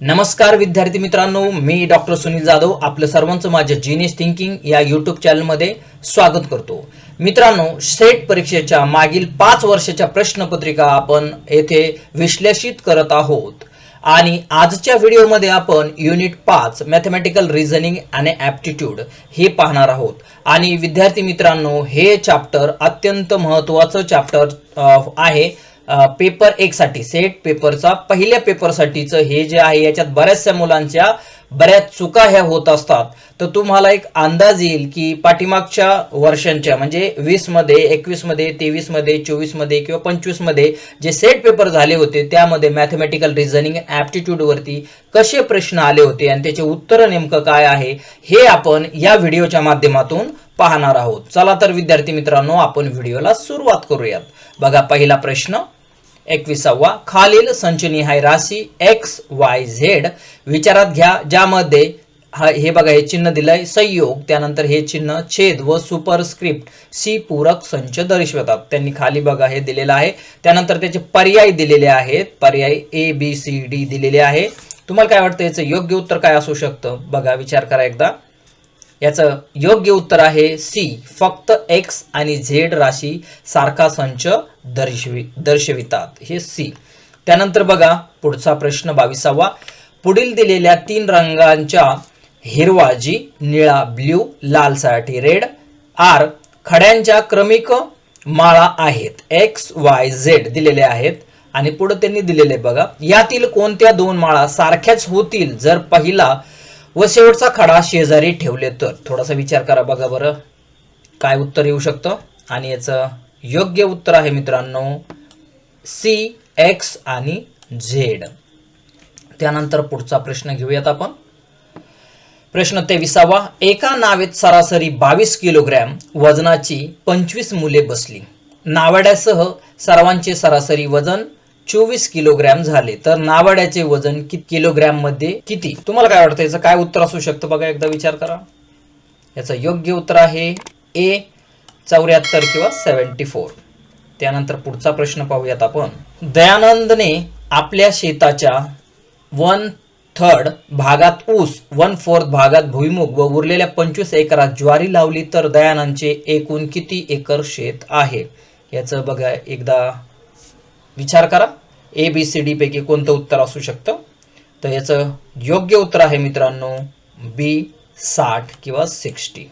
नमस्कार विद्यार्थी मित्रांनो. मी डॉक्टर सुनील जाधव. आपलं सर्वांचं माझ्या जीनियस थिंकिंग या यूट्यूब चॅनलमध्ये स्वागत करतो. मित्रांनो सेट परीक्षेच्या मागील पाच वर्षाच्या प्रश्नपत्रिका आपण येथे विश्लेषित करत आहोत. आणि आजच्या व्हिडिओमध्ये आपण युनिट पाच मॅथमॅटिकल रिझनिंग आणि ॲप्टिट्यूड हे पाहणार आहोत. आणि विद्यार्थी मित्रांनो हे चॅप्टर अत्यंत महत्त्वाचं चॅप्टर आहे. पेपर एक साठी सेट पेपरचा पहिल्या पेपरसाठीचं हे जे आहे याच्यात बऱ्याचशा मुलांच्या बऱ्याच चुका ह्या होत असतात. तर तुम्हाला एक अंदाज येईल की पाठीमागच्या वर्षांच्या म्हणजे वीसमध्ये एकवीसमध्ये तेवीसमध्ये चोवीसमध्ये किंवा पंचवीसमध्ये जे सेट पेपर झाले होते त्यामध्ये मॅथमॅटिकल रिझनिंग ॲप्टिट्यूडवरती कसे प्रश्न आले होते आणि त्याचे उत्तर नेमकं काय आहे हे आपण या व्हिडिओच्या माध्यमातून पाहणार आहोत. चला तर विद्यार्थी मित्रांनो आपण व्हिडिओला सुरुवात करूयात. बघा पहिला प्रश्न एकविसावा खालील संचनिहाय राशी एक्स वाय झेड विचारात घ्या ज्यामध्ये हा हे बघा हे चिन्ह दिलंय संयोग त्यानंतर हे चिन्ह छेद व सुपरस्क्रिप्ट सी पूरक संच दर्शवतात. त्यांनी खाली बघा हे दिलेलं आहे. त्यानंतर त्याचे पर्याय दिलेले आहेत. पर्याय ए बी सी डी दिलेले आहे. तुम्हाला काय वाटतं? याचं योग्य उत्तर काय असू शकतं? बघा विचार करा एकदा. याचं योग्य उत्तर आहे सी. फक्त एक्स आणि झेड राशी सारखा संच दर्शवि दर्शवितात. हे सी. त्यानंतर बघा पुढचा प्रश्न बावीसावा. पुढील दिलेल्या तीन रंगांच्या हिरवा जी निळा ब्ल्यू लालसाठी रेड आर खड्यांच्या क्रमिक माळा आहेत. एक्स वाय झेड दिलेले आहेत. आणि पुढे त्यांनी दिलेले बघा. यातील कोणत्या दोन माळा सारख्याच होतील जर पहिला व शेवटचा खडा शेजारी ठेवले तर. थोडासा विचार करा बघा बरं. काय उत्तर येऊ शकतं? आणि याचं योग्य उत्तर आहे मित्रांनो सी एक्स आणि झेड. त्यानंतर पुढचा प्रश्न घेऊयात आपण. प्रश्न तेविसावा एका नावेत सरासरी बावीस किलोग्रॅम वजनाची पंचवीस मुले बसली. नावाड्यासह सर्वांचे सरासरी वजन चोवीस किलोग्रॅम झाले. तर नावाड्याचे वजन किती किलोग्रॅममध्ये किती? तुम्हाला काय वाटतं? याचं काय उत्तर असू शकतं बघा एकदा विचार करा. याचं योग्य उत्तर आहे ए चौऱ्याहत्तर किंवा सेवन्टी फोर. त्यानंतर पुढचा प्रश्न पाहूयात आपण. दयानंदने आपल्या शेताच्या वन थर्ड भागात ऊस वन फोर्थ भागात भुईमुग व उरलेल्या पंचवीस एकरात ज्वारी लावली तर दयानंदचे एकूण किती एकर शेत आहे? याचं बघा एकदा विचार करा. ए बी सी डी पैकी कोणतं उत्तर असू शकतं? तर याचं योग्य उत्तर आहे मित्रांनो बी साठ किंवा सिक्स्टी.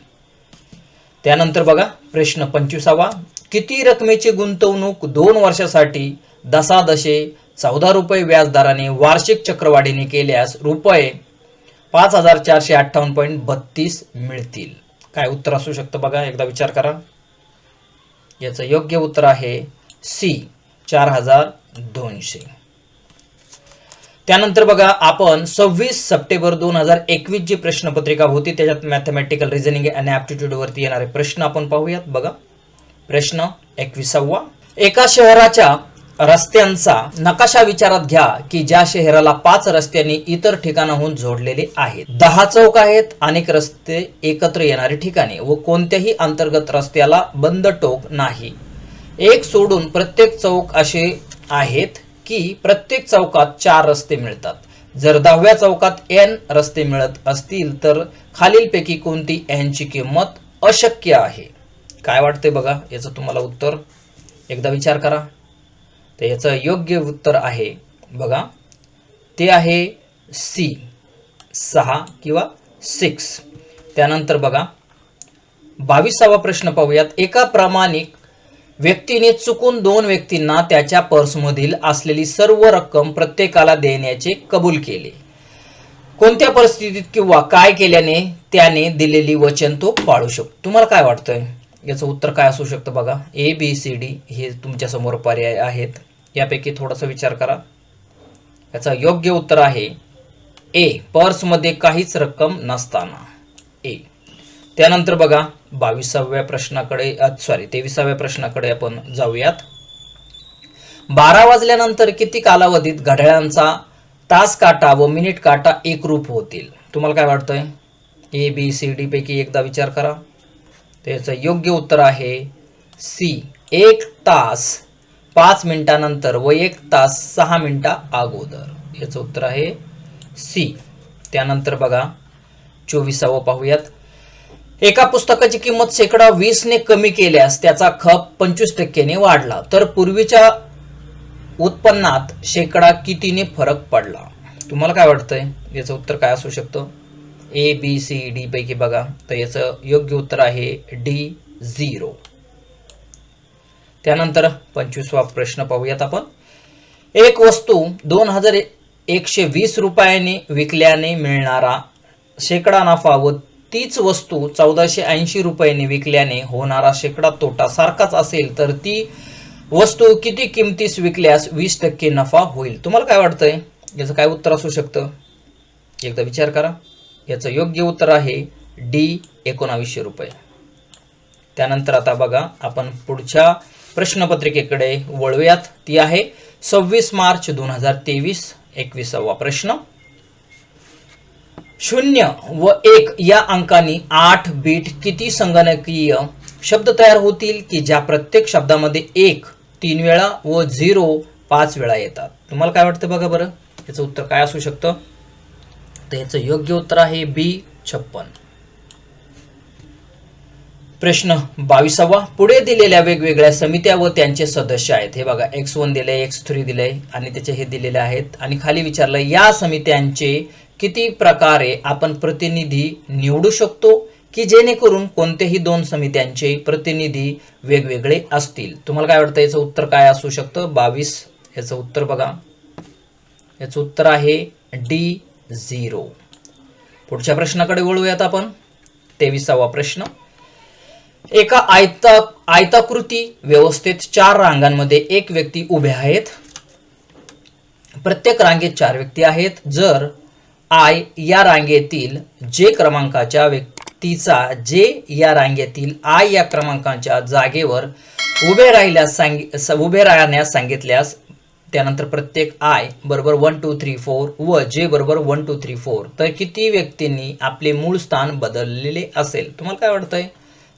त्यानंतर बघा प्रश्न पंचवीसावा. किती रकमेची गुंतवणूक दोन वर्षासाठी दशादशे चौदा रुपये व्याजदराने वार्षिक चक्रवाढीने केल्यास रुपये पाच हजार चारशे अठ्ठावन्न पॉईंट बत्तीस मिळतील? काय उत्तर असू शकतं बघा? एकदा विचार करा. याचं योग्य उत्तर आहे सी चार हजार दोनशे. त्यानंतर बघा आपण सव्वीस सप्टेंबर दोन हजार एकवीस जी प्रश्नपत्रिका होती त्याच्यात मॅथमॅटिकल रिझनिंग आणि ॲप्टिट्यूडवरती येणारे प्रश्न आपण पाहूयात. बघा प्रश्न एकविसावा. एका शहराच्या रस्त्यांचा नकाशा विचारात घ्या की ज्या शहराला पाच रस्त्यांनी इतर ठिकाणाहून जोडलेले आहेत. दहा चौक आहेत अनेक रस्ते एकत्र येणारे ठिकाणे व कोणत्याही अंतर्गत रस्त्याला बंद टोक नाही. एक सोडून प्रत्येक चौक असे आहेत की प्रत्येक चौकात चार रस्ते मिळतात. जर दहाव्या चौकात एन रस्ते मिळत असतील तर खालीलपैकी कोणती एनची किंमत अशक्य आहे? काय वाटते बघा? याचं तुम्हाला उत्तर एकदा विचार करा. तर याचं योग्य उत्तर आहे बघा. ते आहे सी सहा किंवा सिक्स त्यानंतर बघा. बावीसावा प्रश्न पाहूयात. एका प्रामाणिक व्यक्तीने चुकून दोन व्यक्तींना त्याच्या पर्समधील असलेली सर्व रक्कम प्रत्येकाला देण्याचे कबूल केले. कोणत्या परिस्थितीत किंवा काय केल्याने त्याने दिलेली वचन तो पाळू शकतो? तुम्हाला काय वाटतंय? याचं उत्तर काय असू शकतं बघा. ए बी सी डी हे तुमच्यासमोर पर्याय आहेत. यापैकी थोडासा विचार करा. याचं योग्य उत्तर आहे ए पर्समध्ये काहीच रक्कम नसताना. त्यानंतर बघा बावीसाव्या प्रश्नाकडे सॉरी तेविसाव्या प्रश्नाकडे आपण जाऊयात. बारा वाजल्यानंतर किती कालावधीत घड्याळांचा तास काटा व मिनिट काटा एकरूप होतील? तुम्हाला काय वाटतंय? ए बी सी डी पैकी एकदा विचार करा. त्याचं योग्य उत्तर आहे सी एक तास पाच मिनिटानंतर व एक तास सहा मिनिटा अगोदर. याचं उत्तर आहे सी त्यानंतर बघा चोवीसावं पाहूयात. एका पुस्तकाची किंमत शेकडा वीसने कमी केल्यास त्याचा खप पंचवीस टक्क्याने वाढला. तर पूर्वीच्या उत्पन्नात शेकडा कितीने फरक पडला? तुम्हाला काय वाटतंय? याचं उत्तर काय असू शकतं? ए बी सी डी पैकी बघा. तर याचं योग्य उत्तर आहे डी झिरो त्यानंतर पंचवीसवा प्रश्न पाहूयात आपण. एक वस्तू दोन हजार एकशे वीस रुपयाने विकल्याने मिळणारा शेकडा नफा व तीच वस्तू चौदाशे ऐंशी रुपयाने विकल्याने होणारा शेकडा तोटा सारखाच असेल तर ती वस्तू किती किमतीस विकल्यास वीस टक्के नफा होईल? तुम्हाला काय वाटतंय? याचं काय उत्तर असू शकतं? एकदा विचार करा. याचं योग्य उत्तर आहे डी एकोणावीसशे रुपये. त्यानंतर आता बघा आपण पुढच्या प्रश्नपत्रिकेकडे वळूयात. ती आहे सव्वीस मार्च दोन हजार तेवीस एकविसावा प्रश्न. शून्य व एक या अंकांनी आठ बीट किती संगणकीय शब्द तयार होतील की ज्या प्रत्येक शब्दामध्ये एक तीन वेळा व झिरो पाच वेळा येतात? तुम्हाला काय वाटतं बघा बरं? याचं उत्तर काय असू शकतं? तर याचं योग्य उत्तर आहे बी छप्पन. प्रश्न बावीसावा. पुढे दिलेल्या वेगवेगळ्या समित्या व त्यांचे सदस्य आहेत. हे बघा एक्स वन दिलंय एक्स थ्री दिलंय आणि त्याचे हे दिलेले आहेत. आणि खाली विचारलं या समित्यांचे किती प्रकारे आपण प्रतिनिधी निवडू शकतो की जेणेकरून कोणतेही दोन समित्यांचे प्रतिनिधी वेगवेगळे असतील? तुम्हाला काय वाटतं? याचं उत्तर काय असू शकतं? बावीस. याचं उत्तर बघा. याचं उत्तर आहे डी झिरो. पुढच्या प्रश्नाकडे वळूयात आपण. तेविसावा प्रश्न. एका आयता आयताकृती व्यवस्थेत चार रांगांमध्ये एक व्यक्ती उभे आहेत. प्रत्येक रांगेत चार व्यक्ती आहेत. जर आय या रांगेतील जे क्रमांकाच्या व्यक्तीचा जे या रांगेतील आय या क्रमांकाच्या जागेवर उभे राहिल्यास सांग उभे राहण्यास सांगितल्यास त्यानंतर प्रत्येक आय बरोबर वन टू थ्री फोर व जे बरोबर वन टू थ्री फोर तर किती व्यक्तींनी आपले मूळ स्थान बदललेले असेल? तुम्हाला काय वाटतंय?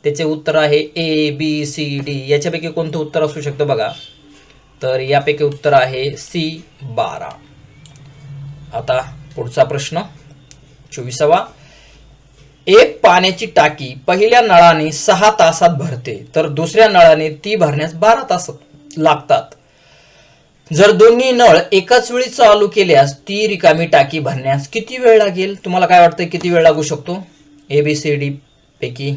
त्याचे उत्तर आहे ए बी सी डी याच्यापैकी कोणतं उत्तर असू शकतं बघा? तर यापैकी उत्तर आहे सी बारा. आता पुढचा प्रश्न. चोवीसावा. एक पाण्याची टाकी पहिल्या नळाने सहा तासात भरते तर दुसऱ्या नळाने ती भरण्यास बारा तास लागतात. जर दोन्ही नळ एकाच वेळी चालू केल्यास ती रिकामी टाकी भरण्यास किती वेळ लागेल? तुम्हाला काय वाटतं किती वेळ लागू शकतो? ए बी सी डी पैकी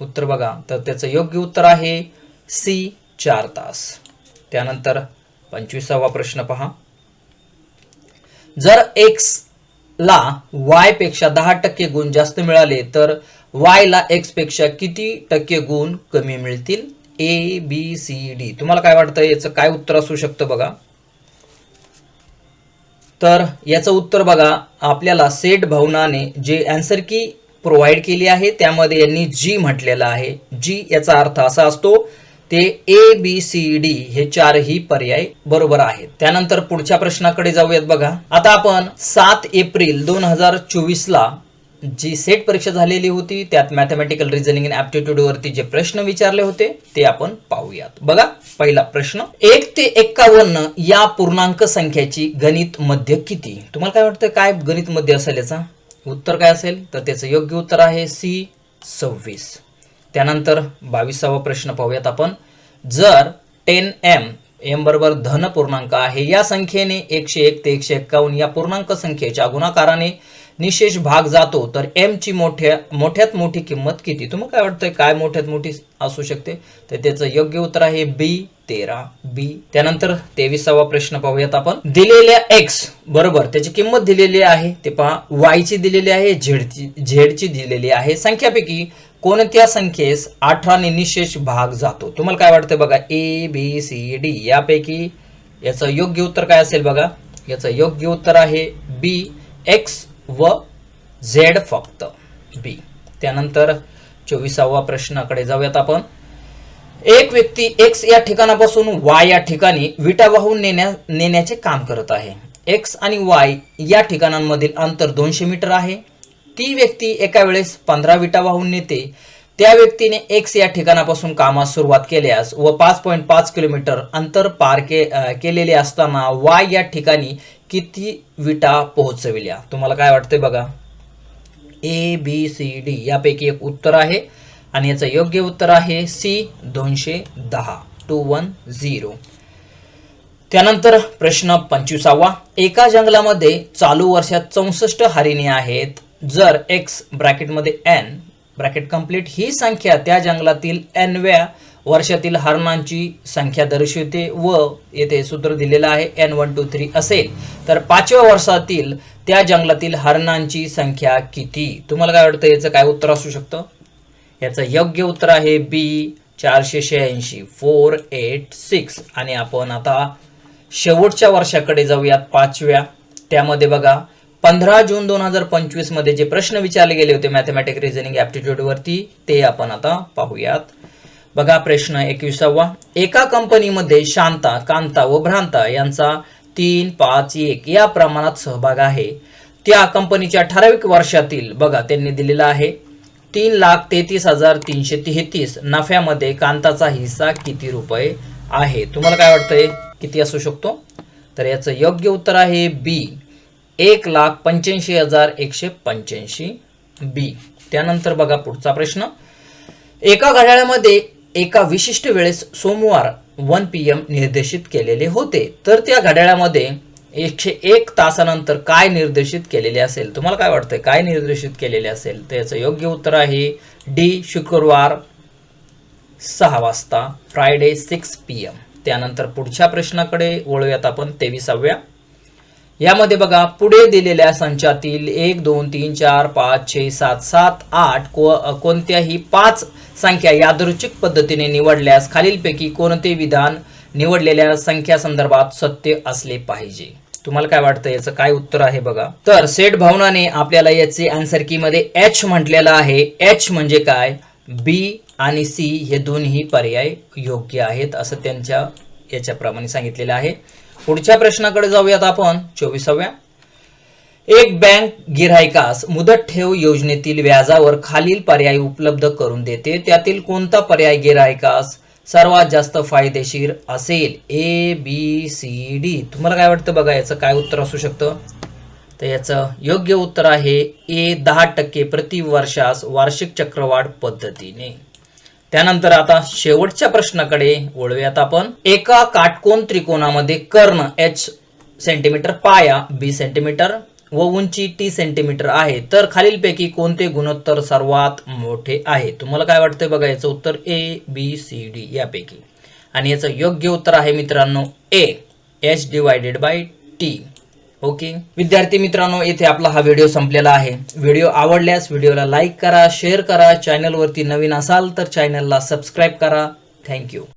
उत्तर बघा. तर त्याचं योग्य उत्तर आहे सी चार तास. त्यानंतर पंचवीसावा प्रश्न पहा. जर एक्स ला वायपेक्षा दहा टक्के गुण जास्त मिळाले तर वाय ला एक्सपेक्षा किती टक्के गुण कमी मिळतील? ए बी सी डी तुम्हाला काय वाटतं? याचं काय उत्तर असू शकतं बघा. तर याचं उत्तर बघा. आपल्याला सेट भवनाने जे अँसर की प्रोव्हाइड केली आहे त्यामध्ये यांनी जी म्हटलेलं आहे. जी याचा अर्थ असा असतो ते ए बी सी डी हे चारही पर्याय बरोबर आहेत. त्यानंतर पुढच्या प्रश्नाकडे जाऊयात बघा. आता आपण सात एप्रिल दोन हजार चोवीस ला जी सेट परीक्षा झालेली होती त्यात मॅथमॅटिकल रिझनिंग अँड ऍप्टिट्यूड वरती जे प्रश्न विचारले होते ते आपण पाहूयात. बघा पहिला प्रश्न. एक ते एक्कावन्न या पूर्णांक संख्याची गणित मध्य किती? तुम्हाला काय वाटतं काय गणित मध्य असेल याचा? उत्तर काय असेल? तर त्याचं योग्य उत्तर आहे सी सव्वीस. त्यानंतर बावीसावा प्रश्न पाहूयात आपण. जर टेन एम एम बरोबर धन पूर्णांक आहे या संख्येने एकशे एक ते एकशे एक्कावन्न या पूर्णांक संख्येच्या गुणाकाराने निशेष भाग जातो तर एम ची मोठ्या मोठ्यात मोठी किंमत किती? तुम्हाला काय वाटतंय? काय मोठ्यात मोठी असू शकते? तर त्याचं योग्य उत्तर आहे बी तेरा. बी त्यानंतर तेविसावा प्रश्न पाहूयात आपण. दिलेल्या एक्स बरोबर त्याची किंमत दिलेली आहे ते पहा. वायची दिलेली आहे झेडची झेडची दिलेली आहे. संख्यापैकी कोणत्या संख्येस अठराने निशेष भाग जातो? तुम्हाला काय वाटतं बघा? ए बी सी डी यापैकी याचं योग्य उत्तर काय असेल बघा? याचं योग्य उत्तर आहे बी एक्स व झेड फक्त. बी त्यानंतर चोवीसावा प्रश्नाकडे जाऊयात आपण. एक व्यक्ती एक्स या ठिकाणापासून वाय या ठिकाणी विटा वाहून नेण्या नेण्याचे काम करत आहे. एक्स आणि वाय या ठिकाणांमधील अंतर दोनशे मीटर आहे. ती व्यक्ती एका वेळेस पंधरा विटा वाहून नेते. त्या व्यक्तीने एक्स या ठिकाणापासून कामास सुरुवात केल्यास व पाच पॉईंट पाच किलोमीटर अंतर पार के केलेले असताना वाय या ठिकाणी किती विटा पोहोचविल्या? तुम्हाला काय वाटते बघा? ए बी सी डी यापैकी एक उत्तर आहे आणि याचं योग्य उत्तर आहे सी दोनशे दहा. टू वन झिरो त्यानंतर प्रश्न पंचवीसावा. एका जंगलामध्ये चालू वर्षात चौसष्ट हरिणी आहेत. जर एक्स ब्रॅकेटमध्ये एन ब्रॅकेट कंप्लीट ही संख्या त्या जंगलातील एनव्या वर्षातील हरणांची संख्या दर्शवते व येथे सूत्र दिलेलं आहे एन वन टू थ्री असेल. तर पाचव्या वर्षातील त्या जंगलातील हरणांची संख्या किती? तुम्हाला काय वाटतं? याचं काय उत्तर असू शकतं? याचं योग्य उत्तर आहे बी चारशे शहाऐंशी फोर एट सिक्स आणि आपण आता शेवटच्या वर्षाकडे जाऊयात पाचव्या. त्यामध्ये बघा पंधरा जून दोन हजार पंचवीसमध्ये जे प्रश्न विचारले गेले होते मॅथमॅटिक रिझनिंग ऍप्टिट्यूड वरती ते आपण आता पाहूयात. बघा प्रश्न एकविसावा. एका कंपनीमध्ये शांता कांता व भ्रांता यांचा तीन पाच एक या प्रमाणात सहभाग आहे. त्या कंपनीच्या ठराविक वर्षातील बघा त्यांनी दिलेला आहे. तीन लाख तेहतीस हजार तीनशे तेहतीस नफ्यामध्ये कांताचा हिस्सा किती रुपये आहे? तुम्हाला काय वाटतंय? किती असू शकतो? तर याचं योग्य उत्तर आहे बी. एक लाख पंच्याऐंशी हजार एकशे पंच्याऐंशी बी. त्यानंतर बघा पुढचा प्रश्न. एका घड्याळामध्ये एका विशिष्ट वेळेस सोमवार वन पी एम निर्देशित केलेले होते. तर त्या घड्याळामध्ये एकशे एक तासानंतर काय निर्देशित केलेले असेल? तुम्हाला काय वाटतंय? काय निर्देशित केलेले असेल? तर याचं योग्य उत्तर आहे डी. शुक्रवार सहा वाजता फ्रायडे सिक्स पी एम. त्यानंतर पुढच्या प्रश्नाकडे वळूयात आपण तेविसाव्या. यामध्ये बघा पुढे दिलेल्या संचातील एक दोन तीन चार पाच छे सात सात आठ को कोणत्याही पाच संख्या यादृच्छिक पद्धतीने निवडल्यास खालीलपैकी कोणते विधान निवडलेल्या संख्या संदर्भात सत्य असले पाहिजे? तुम्हाला काय वाटतं? याचं काय उत्तर आहे बघा. तर सेठ भावनाने आपल्याला याचे आन्सर की मध्ये एच म्हटलेलं आहे. एच म्हणजे काय? बी आणि सी हे दोन्ही पर्याय योग्य आहेत असं त्यांच्या याच्याप्रमाणे सांगितलेलं आहे. पुढच्या प्रश्नाकडे जाऊयात आपण चोवीसाव्या. एक बँक गिरायकास मुदत ठेव योजनेतील व्याजावर खालील पर्याय उपलब्ध करून देते. त्यातील कोणता पर्याय गिरायकास सर्वात जास्त फायदेशीर असेल? ए बी सी डी तुम्हाला काय वाटतं बघा याचं काय उत्तर असू शकतं? तर याचं योग्य उत्तर आहे ए दहा टक्के प्रति वर्षास वार्षिक चक्रवाढ पद्धतीने. त्यानंतर आता शेवटच्या प्रश्नाकडे वळूयात आपण. एका काटकोन त्रिकोणामध्ये कर्ण एच सेंटीमीटर पाया बी सेंटीमीटर व उंची टी सेंटीमीटर आहे. तर खालीलपैकी कोणते गुणोत्तर सर्वात मोठे आहे? तुम्हाला काय वाटतंय बघा याचं उत्तर ए बी सी डी यापैकी. आणि याचं योग्य उत्तर आहे मित्रांनो A H divided by T okay? विद्यार्थी मित्रांनो येथे आपला हा व्हिडिओ संपलेला आहे. व्हिडिओ आवडल्यास व्हिडिओला लाईक करा शेअर करा चॅनलवरती नवीन असाल तर चॅनलला सबस्क्राईब करा. थँक्यू.